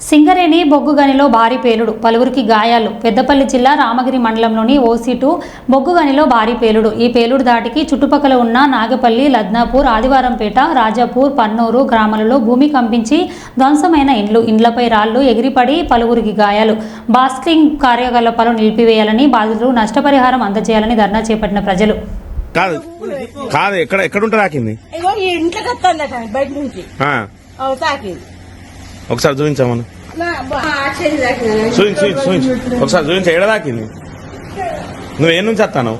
సింగరేణి బొగ్గుగనిలో భారీ పేలుడు. పలువురికి గాయాలు. పెద్దపల్లి జిల్లా రామగిరి మండలంలోని ఓసీటు బొగ్గుగనిలో భారీ పేలుడు. ఈ పేలుడు దాటికి చుట్టుపక్కల ఉన్న నాగపల్లి లద్నాపూర్ ఆదివారంపేట రాజాపూర్ పన్నూరు గ్రామాలలో భూమి కంపించి ధ్వంసమైన ఇండ్లు ఇండ్లపై రాళ్ళు ఎగిరిపడి పలువురికి గాయాలు. బాస్టింగ్ కార్యకలాపాలు నిలిపివేయాలని బాధితులు నష్టపరిహారం అందజేయాలని ధర్నా చేపట్టిన ప్రజలు. కాదు కాదు ఎక్కడ ఇంట్లోకి బయట నుంచి. ఒకసారి చూపించామను నా చూపించి ఆ చూపించు చూపించు. ఒకసారి చూపించు ఎక్కడ దాకింది? నువ్వు ఏ నుంచి వస్తాను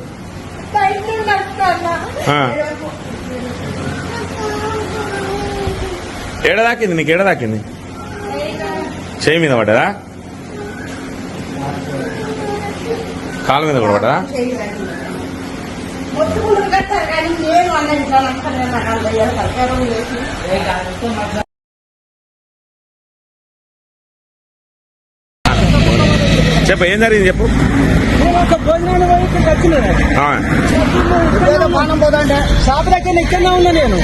ఎడ దాకింది నీకు? ఎడ దాకింది? చేయి మీద పడ్డదా? కాలు మీద కూడా పడ్డదా? మొత్తుకుంటూ కట్టారు కానీ నేను అన్నది చెప్పు ఏం జరిగింది చెప్పు షాప్ దగ్గర ఇక్కడనే ఉన్నా నేను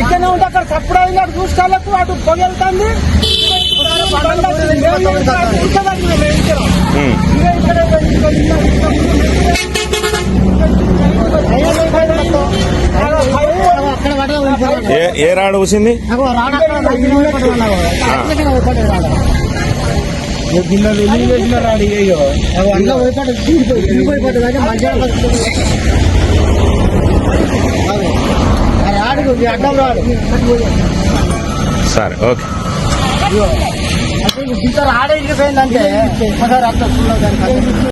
ఇక్కడనే ఉంటే అక్కడ అయింది అటు చూసుకోవాలకు పొగ వెళ్తుంది వచ్చింది. ఏ రాడు రాడు సరే ఓకే. ఇంత రాడే ఇరిగిపోయిందంటే